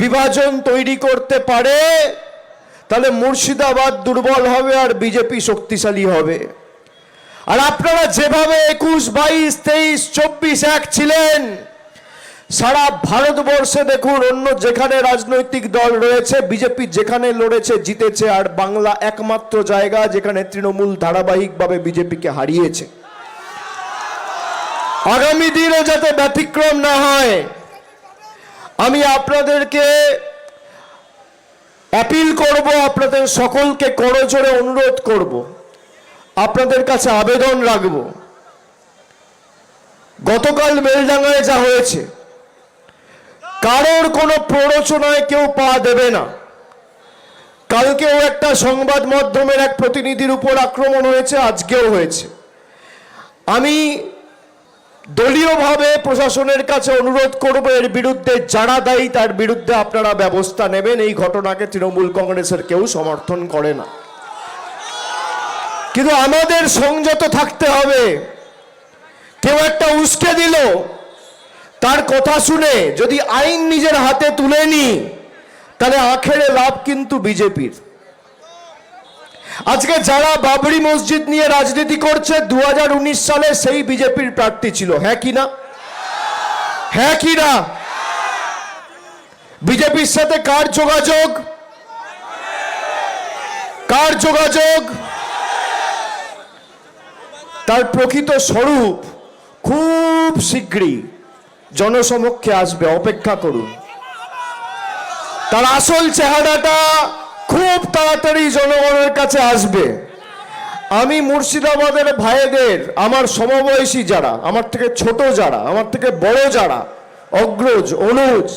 বিভাজন তৈরি করতে পারে, তাহলে মুর্শিদাবাদ দুর্বল হবে আর বিজেপি শক্তিশালী হবে। আর আপনারা যেভাবে একুশ, বাইশ, তেইশ, চব্বিশ এক ছিলেন, সারা ভারতবর্ষে দেখুন, অন্য যেখানে রাজনৈতিক দল রয়েছে, বিজেপি যেখানে লড়েছে, জিতেছে, আর বাংলা একমাত্র জায়গা যেখানে তৃণমূল ধারাবাহিকভাবে বিজেপিকে হারিয়েছে। আগামী দিনও যাতে ব্যতিক্রম না হয় আমি আপনাদেরকে অ্যাপিল করব, আপনাদের সকলকে করজোরে অনুরোধ করব। আপনাদের কাছে আবেদন রাখব। গতকাল মেলডাঙ্গায় যা হয়েছে, কারোর কোনো প্ররোচনায় কেউ পা দেবে না। কালকেও একটা সংবাদ মাধ্যমের এক প্রতিনিধির উপর আক্রমণ হয়েছে, আজকেও হয়েছে। আমি দলীয়ভাবে প্রশাসনের কাছে অনুরোধ করব এর বিরুদ্ধে যারা দায়ী তার বিরুদ্ধে আপনারা ব্যবস্থা নেবেন। এই ঘটনাকে তৃণমূল কংগ্রেসের কেউ সমর্থন করে না। কিন্তু আমাদের সংযত থাকতে হবে। কেউ একটা উস্কে দিল, তার কথা শুনে যদি আইন নিজের হাতে তুলে নি তাহলে আখেরে লাভ কিন্তু বিজেপির। আজকে যারা বাবরি মসজিদ নিয়ে রাজনীতি করছে দু হাজার উনিশ সালে সেই বিজেপির প্রার্থী ছিল। হ্যাঁ কি না? হ্যাঁ কি না? বিজেপির সাথে কার যোগাযোগ? কার যোগাযোগ? তার প্রকৃত স্বরূপ খুব শীঘ্রই জনসমক্ষে আসবে, অপেক্ষা করুন। তার আসল চেহারাটা খুব তাড়াতাড়ি জনগণের কাছে আসবে। আমি মুর্শিদাবাদের ভাইদের, আমার সমবয়সী যারা, আমার থেকে ছোট যারা, আমার থেকে বড় যারা, অগ্রজ, অনুজ,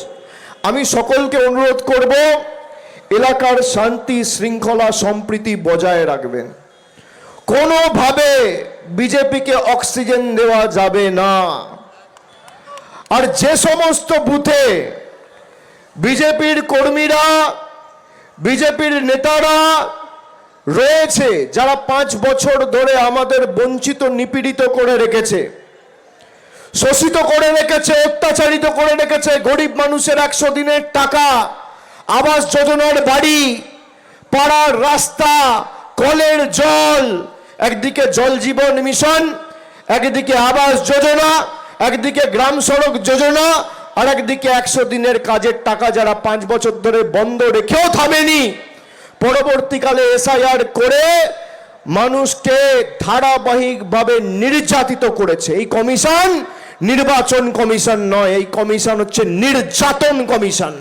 আমি সকলকে অনুরোধ করব, এলাকার শান্তি, শৃঙ্খলা সম্প্রীতি বজায় রাখবেন। কোনোভাবে বিজেপিকে অক্সিজেন দেওয়া যাবে না। আর যে সমস্ত বুথে বিজেপির কর্মীরা বিজেপির নেতারা রয়েছে যারা পাঁচ বছর ধরে আমাদের বঞ্চিত, নিপীড়িত করে রেখেছে। শোষিত করে রেখেছে, অত্যাচারিত করে রেখেছে, গরিব মানুষের একশো দিনের টাকা, আবাস যোজনার বাড়ি, পাড়ার রাস্তা, কলের জল, একদিকে জল জীবন মিশন, একদিকে আবাস যোজনা, একদিকে গ্রাম সড়ক যোজনা আর একদিকে একশো দিনের কাজের টাকা যারা পাঁচ বছর ধরে বন্ধ রেখেও থামেনি, পরবর্তীকালে এসআইআর করে মানুষকে ধারাবাহিকভাবে নির্যাতিত করেছে। এই কমিশন নির্বাচন কমিশন নয়, এই কমিশন হচ্ছে নির্যাতন কমিশন।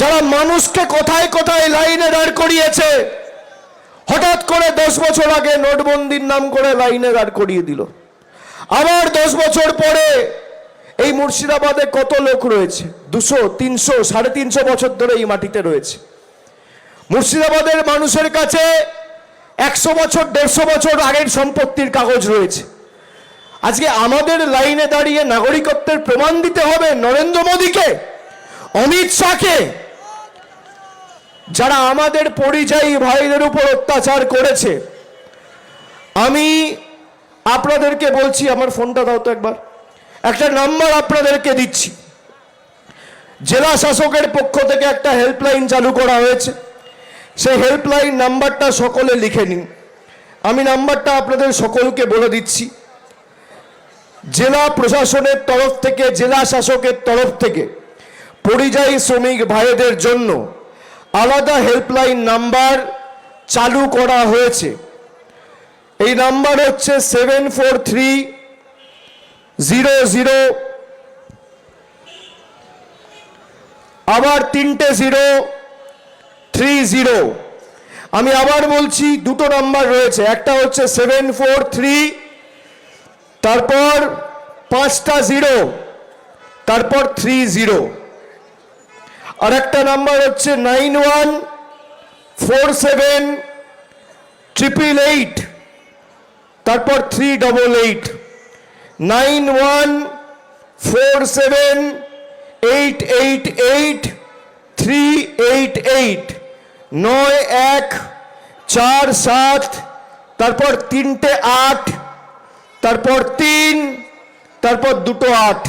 যারা মানুষকে কোথায় কোথায় লাইনে দাঁড় করিয়েছে, হঠাৎ করে দশ বছর আগে নোটবন্দির নাম করে লাইনে দাঁড় করিয়ে দিল। আবার দশ বছর পরে এই মুর্শিদাবাদে কত লোক রয়েছে? দুশো, তিনশো, সাড়ে তিনশো বছর ধরে এই মাটিতে রয়েছে। মুর্শিদাবাদের মানুষের কাছে একশো বছর, দেড়শো বছর আগের সম্পত্তির কাগজ রয়েছে। আজকে আমাদের লাইনে দাঁড়িয়ে নাগরিকত্বের প্রমাণ দিতে হবে নরেন্দ্র মোদীকে, অমিত শাহকে। যারা আমাদের পরিযায়ী ভাইদের উপর অত্যাচার করেছে। আমি আপনাদেরকে বলছি, আমার ফোনটা দাও তো একবার। একটা নাম্বার আপনাদেরকে দিচ্ছি। জেলা শাসকের পক্ষ থেকে একটা হেল্পলাইন চালু করা হয়েছে। সেই হেল্পলাইন নাম্বারটা সকলে লিখে নিন। আমি নাম্বারটা আপনাদের সকলকে বলে দিচ্ছি। জেলা প্রশাসনের তরফ থেকে, জেলা শাসকের তরফ থেকে পরিযায়ী শ্রমিক ভাইদের জন্য আলাদা হেল্পলাইন নাম্বার চালু করা হয়েছে। এই নাম্বার হচ্ছে seven four three zero zero. আবার তিনটে জিরো, থ্রি জিরো। আমি আবার বলছি দুটো নাম্বার রয়েছে, একটা হচ্ছে সেভেন ফোর থ্রি, তারপর পাঁচটা জিরো, তারপর থ্রি জিরো। আর একটা নাম্বার হচ্ছে nine one four seven triple eight, তারপর three double eight. Nine one four seven eight eight eight three eight eight নয় এক চার সাত তারপর তিনটে আট তারপর তিন তারপর দুটো আট।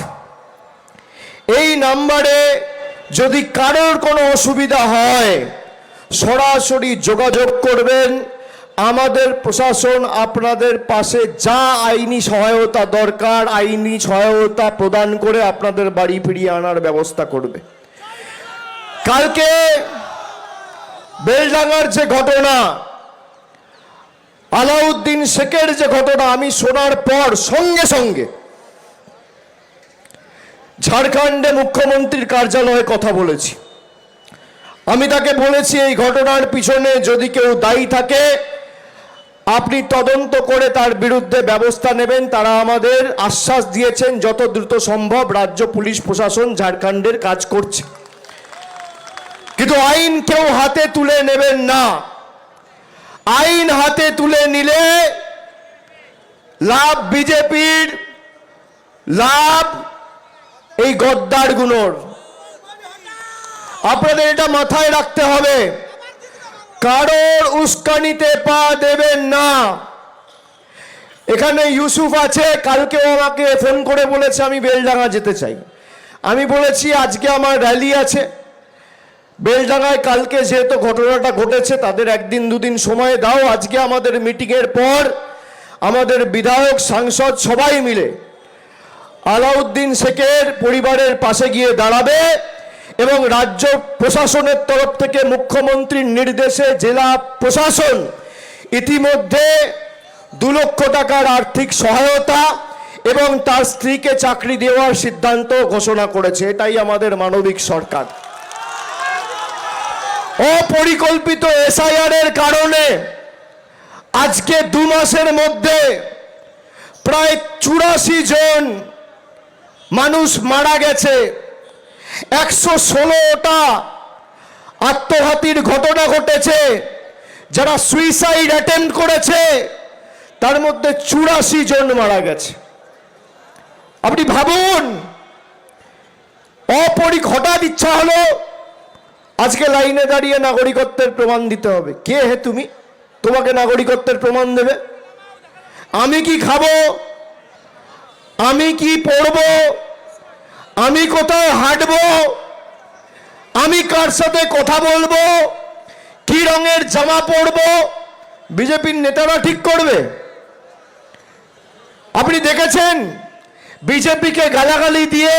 এই নাম্বারে যদি কারোর কোনো অসুবিধা হয়, সরাসরি যোগাযোগ করবেন। আমাদের প্রশাসন আপনাদের পাশে যা আইনি সহায়তা দরকার, আইনি সহায়তা প্রদান করে আপনাদের বাড়ি ফিরিয়ে আনার ব্যবস্থা করবে। কালকে বেলডাঙ্গার যে ঘটনা, আলাউদ্দিন শেখের যে ঘটনা, আমি শোনার পর সঙ্গে সঙ্গে ঝাড়খণ্ডে মুখ্যমন্ত্রীর কার্যালয়ে কথা বলেছি। আমি তাকে বলেছি, এই ঘটনার পিছনে যদি কেউ দায়ী থাকে আপনি তদন্ত করে তার বিরুদ্ধে ব্যবস্থা নেবেন। তারা আমাদের আশ্বাস দিয়েছেন, যত দ্রুত সম্ভব রাজ্য পুলিশ প্রশাসন ঝাড়খণ্ডের কাজ করছে। কিন্তু আইন কেউ হাতে তুলে নেবেন না। আইন হাতে তুলে নিলে লাভ বিজেপির, লাভ এই গদ্দারগুলোর। আপনাদের এটা মাথায় রাখতে হবে। কারোর উস্কানিতে পা দেবেন না। এখানে ইউসুফ আছে কালকেও আমাকে ফোন করে বলেছে, আমি বেলডাঙ্গা যেতে চাই। আমি বলেছি, আজকে আমার র্যালি আছে। বেলডাঙ্গায় কালকে যেহেতু ঘটনাটা ঘটেছে, তাদের একদিন দুদিন সময় দাও, আজকে আমাদের মিটিংয়ের পর আমাদের বিধায়ক, সাংসদ সবাই মিলে আলাউদ্দিন শেখের পরিবারের পাশে গিয়ে দাঁড়াবে। এবং রাজ্য প্রশাসনের তরফ থেকে মুখ্যমন্ত্রীর নির্দেশে জেলা প্রশাসন ইতিমধ্যে দু লক্ষ টাকার আর্থিক সহায়তা এবং তার স্ত্রীকে চাকরি দেওয়ার সিদ্ধান্ত ঘোষণা করেছে। এটাই আমাদের মানবিক সরকার। অপরিকল্পিত এসআইআর এর কারণে আজকে দু মাসের মধ্যে প্রায় চুরাশি জন মানুষ মারা গেছে। একশো ষোলোটা আত্মঘাতীর ঘটনা ঘটেছে, যারা সুইসাইড অ্যাটেম্প করেছে, তার মধ্যে চুরাশি জন মারা গেছে। আপনি ভাবুন অপরিক হঠাৎ ইচ্ছা হলো আজকে লাইনে দাঁড়িয়ে নাগরিকত্বের প্রমাণ দিতে হবে। কে হে তুমি? তোমাকে নাগরিকত্বের প্রমাণ দেবে? আমি কি খাব? আমি কি পড়ব? আমি কোথায় হাঁটব? আমি কার সাথে কথা বলব? কি রঙের জামা পরবো? বিজেপির নেতারা ঠিক করবে? আপনি দেখেছেন? বিজেপিকে গালাগালি দিয়ে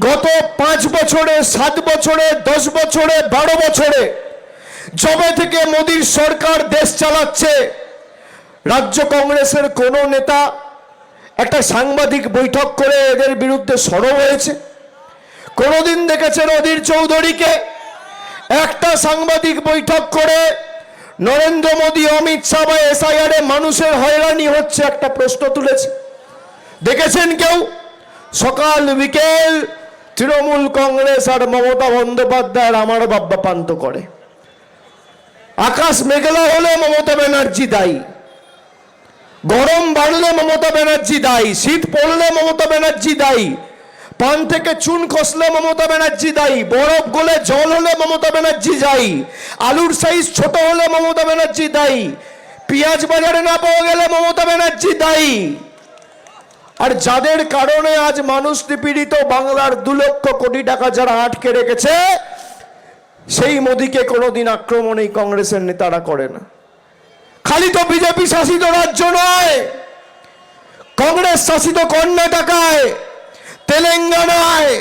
গত পাঁচ বছরে, সাত বছরে, দশ বছরে, বারো বছরে জবে থেকে মোদীর সরকার দেশ চালাচ্ছে। রাজ্য কংগ্রেসের কোনো নেতা একটা সাংবাদিক বৈঠক করে এদের বিরুদ্ধে সরব হয়েছে। কোনোদিন দেখেছেন অধীর চৌধুরীকে? একটা সাংবাদিক বৈঠক করে নরেন্দ্র মোদী, অমিত শাহ বা এসআইআর মানুষের হয়রানি হচ্ছে একটা প্রশ্ন তুলেছে। দেখেছেন কেউ? সকাল বিকেল তৃণমূল কংগ্রেস আর মমতা বন্দ্যোপাধ্যায়ের আমার বাব্বা পান্ত করে। আকাশ মেঘলা হলে মমতা ব্যানার্জি দায়ী। গরম বাড়লে মমতা ব্যানার্জি দায়ী, শীত পড়লে মমতা ব্যানার্জি দায়ী, পান থেকে চুন খসলে মমতা ব্যানার্জি দায়ী, বরফ গলে জল হলে মমতা ব্যানার্জি দায়ী, আলুর সাইজ ছোট হলে মমতা ব্যানার্জি দায়ী, পেঁয়াজ বাজারে না পাওয়া গেলে মমতা ব্যানার্জি দায়ী। আর যাদের কারণে আজ মানুষ নিপীড়িত, বাংলার দু লক্ষ কোটি টাকা যারা আটকে রেখেছে, সেই মোদিকে কোনোদিন আক্রমণ এই কংগ্রেসের নেতারা করে না। খালি তো বিজেপি শাসিত রাজ্য নয়, কংগ্রেস শাসিত কর্ণাটকায়, তেলেঙ্গানায়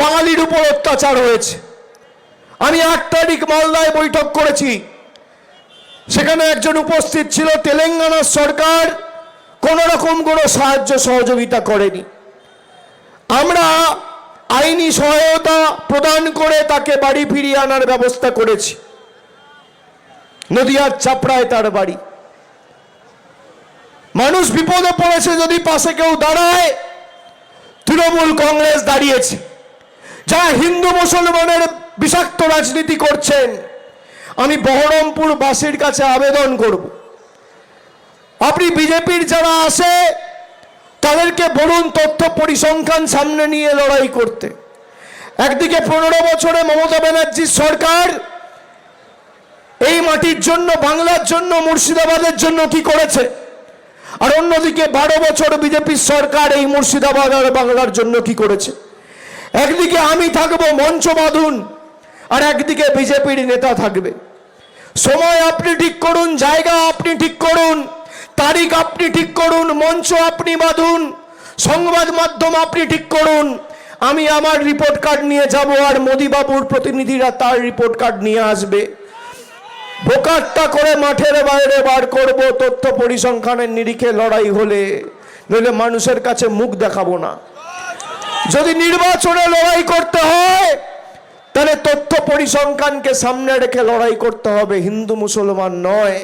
বাঙালির উপর অত্যাচার হয়েছে। আমি আট তারিখ মালদায় বৈঠক করেছি। সেখানে একজন উপস্থিত ছিল তেলেঙ্গানার সরকার কোন রকম কোনো সাহায্য সহযোগিতা করেনি। আমরা আইনি সহায়তা প্রদান করে তাকে বাড়ি ফিরিয়ে আনার ব্যবস্থা করেছি। নদিয়ার চাপড়ায় তার বাড়ি। মানুষ বিপদে পড়েছে যদি পাশে কেউ দাঁড়ায়, তৃণমূল কংগ্রেস দাঁড়িয়েছে। যারা হিন্দু মুসলমানের বিষাক্ত রাজনীতি করছেন, আমি বহরমপুর বাসীর কাছে আবেদন করব। আপনি বিজেপির যারা আসে তাদেরকে বলুন তথ্য পরিসংখ্যান সামনে নিয়ে লড়াই করতে। একদিকে পনেরো বছরে মমতা ব্যানার্জির সরকার এই মাটির জন্য, বাংলার জন্য, মুর্শিদাবাদের জন্য কি করেছে? আর অন্যদিকে বারো বছর বিজেপির সরকার এই মুর্শিদাবাদ আর বাংলার জন্য কি করেছে? একদিকে আমি থাকব মঞ্চ বাঁধুন, আর একদিকে বিজেপির নেতা থাকবে। সময় আপনি ঠিক করুন, জায়গা আপনি ঠিক করুন, তারিখ আপনি ঠিক করুন, মঞ্চ আপনি বাঁধুন, সংবাদ মাধ্যম আপনি ঠিক করুন। আমি আমার রিপোর্ট কার্ড নিয়ে যাব, আর মোদিবাবুর প্রতিনিধিরা তার রিপোর্ট কার্ড নিয়ে আসবে। বোকারটা করে মাঠের বাইরে বার করব, তথ্য পরিসংখ্যানের নিরিখে লড়াই হলে নইলে মানুষের কাছে মুখ দেখাবো না। যদি নির্বাচনে লড়াই করতে হয়, তাহলে তথ্য পরিসংখ্যানকে সামনে রেখে লড়াই করতে হবে। হিন্দু মুসলমান নয়।